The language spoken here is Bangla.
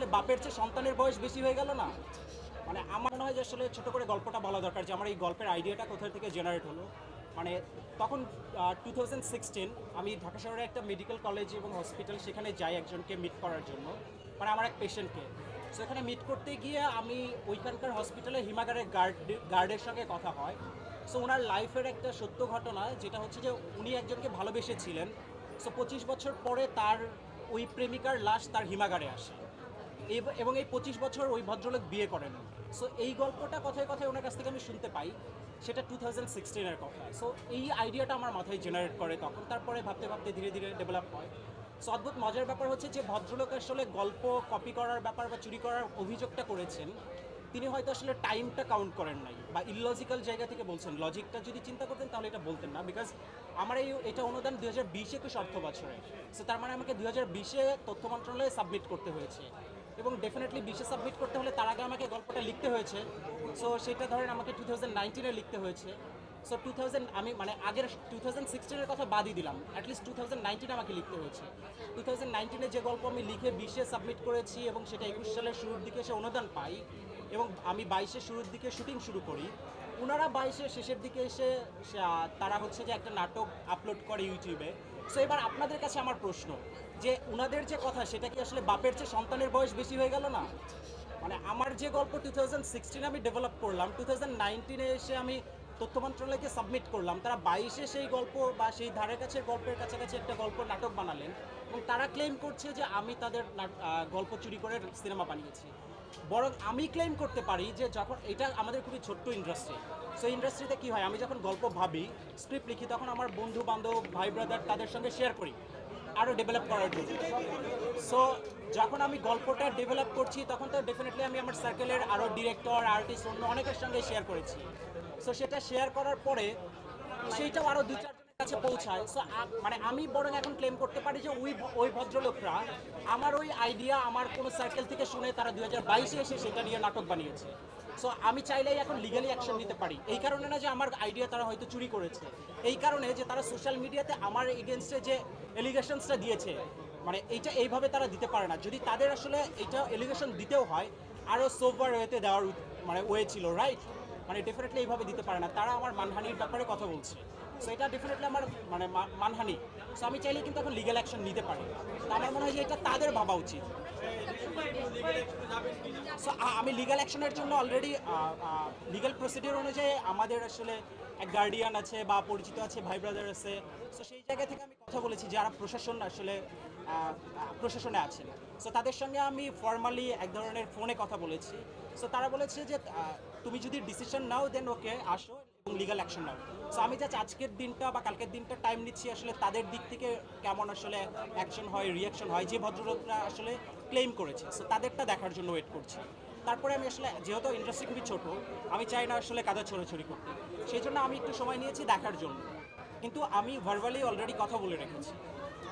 আসলে বাপের চেয়ে সন্তানের বয়স বেশি হয়ে গেল না? মানে আমার মনে হয় যে আসলে ছোট করে গল্পটা বলা দরকার যে আমার এই গল্পের আইডিয়াটা কোথা থেকে জেনারেট হলো। মানে তখন টু থাউজেন্ড সিক্সটিন আমি ঢাকা শহরের একটা মেডিকেল কলেজ এবং হসপিটাল সেখানে যাই একজনকে মিট করার জন্য। মানে আমার এক পেশেন্টকে সো এখানে মিট করতে গিয়ে আমি ওইখানকার হসপিটালে হিমাগারের গার্ড গার্ডের সঙ্গে কথা হয়। সো ওনার লাইফের একটা সত্য ঘটনা যেটা হচ্ছে যে উনি একজনকে ভালোবেসেছিলেন। সো পঁচিশ বছর পরে তার ওই প্রেমিকার লাশ তার হিমাগারে আসে। এব- এই পঁচিশ বছর ওই ভদ্রলোক বিয়ে করেন। সো এই গল্পটা কথায় কথায় ওনার কাছ থেকে আমি শুনতে পাই, সেটা টু থাউজেন্ড সিক্সটিনের কথা। সো এই আইডিয়াটা আমার মাথায় জেনারেট করে তখন। তারপরে ভাবতে ভাবতে ধীরে ধীরে ডেভেলপ হয়। সো অদ্ভুত মজার ব্যাপার হচ্ছে যে ভদ্রলোক আসলে গল্প কপি করার ব্যাপার বা চুরি করার অভিযোগটা করেছেন, তিনি হয়তো আসলে টাইমটা কাউন্ট করেন নাই বা ইললজিক্যাল জায়গা থেকে বলছেন। লজিকটা যদি চিন্তা করতেন তাহলে এটা বলতেন না বিকজ আমার এই, এটা অনুদান দু হাজার বিশ একুশ অর্থ বছরে সো তার মানে আমাকে দু হাজার বিশে তথ্য মন্ত্রণালয়ে সাবমিট করতে হয়েছে। এবং ডেফিনেটলি বিশে সাবমিট করতে হলে তার আগে আমাকে গল্পটা লিখতে হয়েছে। সো সেটা ধরেন আমাকে টু থাউজেন্ড নাইনটিনে লিখতে হয়েছে। সো টু থাউজেন্ড আমি মানে আগের টু থাউজেন্ড সিক্সটিনের কথা বাদই দিলাম। অ্যাটলিস্ট টু থাউজেন্ড নাইনটিনে আমাকে লিখতে হয়েছে। টু থাউজেন্ড নাইনটিনে যে গল্প আমি লিখে বিশে সাবমিট করেছি এবং সেটা একুশ সালের শুরুর দিকে সে অনুদান পাই এবং আমি বাইশের শুরুর দিকে শুটিং শুরু করি। ওনারা বাইশের শেষের দিকে এসে তারা হচ্ছে যে একটা নাটক আপলোড করে ইউটিউবে সো এবার আপনাদের কাছে আমার প্রশ্ন, যে ওনাদের যে কথা, সেটা কি আসলে বাপের চেয়ে সন্তানের বয়স বেশি হয়ে গেল না? মানে আমার যে গল্প টু থাউজেন্ড সিক্সটিনে আমি ডেভেলপ করলাম টু থাউজেন্ড নাইনটিনে এসে আমি তথ্য মন্ত্রণালয়কে সাবমিট করলাম। তারা বাইশে সেই গল্প বা সেই ধারে কাছে, গল্পের কাছাকাছি একটা গল্প নাটক বানালেন এবং তারা ক্লেম করছে যে আমি তাদের গল্প চুরি করে সিনেমা বানিয়েছি। বরং আমি ক্লেম করতে পারি যে যখন এটা আমাদের খুবই ছোট্ট ইন্ডাস্ট্রি সো ইন্ডাস্ট্রিতে কী হয়, আমি যখন গল্প ভাবি স্ক্রিপ্ট লিখি, তখন আমার বন্ধু বান্ধব ভাই ব্রাদার তাদের সঙ্গে শেয়ার করি আরও ডেভেলপ করার জন্য। সো যখন আমি গল্পটা ডেভেলপ করছি, তখন তো ডেফিনেটলি আমি আমার সার্কেলের আরও ডিরেক্টর আর্টিস্ট অন্য অনেকের সঙ্গে শেয়ার করেছি। সো সেটা শেয়ার করার পরে সেইটাও আরও দু চারজনের কাছে পৌঁছায়। সো মানে আমি বরং এখন ক্লেম করতে পারি যে ওই ওই ভদ্রলোকরা আমার ওই আইডিয়া আমার কোনো সার্কেল থেকে শুনে তারা দু হাজার বাইশে এসে সেটা নিয়ে নাটক বানিয়েছে। সো আমি চাইলেই এখন লিগালি অ্যাকশন নিতে পারি। এই কারণে না যে আমার আইডিয়া তারা হয়তো চুরি করেছে। এই কারণে যে তারা সোশ্যাল মিডিয়াতে আমার এগেনস্টে যে এলিগেশনসটা দিয়েছে মানে এইটা এইভাবে তারা দিতে পারে না। যদি তাদের আসলে এইটা এলিগেশন দিতেও হয় আরও সোভার ওয়েতে দেওয়ার মানে ওয়ে ছিল রাইট মানে ডেফিনেটলি এইভাবে দিতে পারে না। তারা আমার মানহানির ব্যাপারে কথা বলছে। সো এটা ডেফিনেটলি আমার মানে মানহানি। সো আমি চাইলে কিন্তু এখন লিগ্যাল অ্যাকশন নিতে পারি। তো আমার মনে হয় যে এটা তাদের ভাবা উচিত। সো আমি লিগ্যাল অ্যাকশনের জন্য অলরেডি লিগ্যাল প্রসিডিওর অনুযায়ী আমাদের আসলে এক গার্ডিয়ান আছে বা পরিচিত আছে, ভাই ব্রাদার আছে। সো সেই জায়গা থেকে আমি কথা বলেছি। যারা প্রশাসন আসলে প্রশাসনে আছেন। সো তাদের সঙ্গে আমি ফর্মালি এক ধরনের ফোনে কথা বলেছি। সো তারা বলেছে যে তুমি যদি ডিসিশন নাও দেন ওকে আসো এবং লিগাল অ্যাকশন নাও। সো আমি জাস্ট আজকের দিনটা বা কালকের দিনটা টাইম নিচ্ছি আসলে তাদের দিক থেকে কেমন আসলে অ্যাকশন হয় রিয়াকশন হয়, যে ভদ্রলোকরা আসলে ক্লেম করেছে। সো তাদেরটা দেখার জন্য ওয়েট করছি। তারপরে আমি আসলে, যেহেতু ইন্ডাস্ট্রি খুবই ছোট, আমি চাই না আসলে কাদা ছড়াছড়ি করতে। সেই জন্য আমি একটু সময় নিয়েছি দেখার জন্য। কিন্তু আমি ভার্বালি অলরেডি কথা বলে রেখেছি।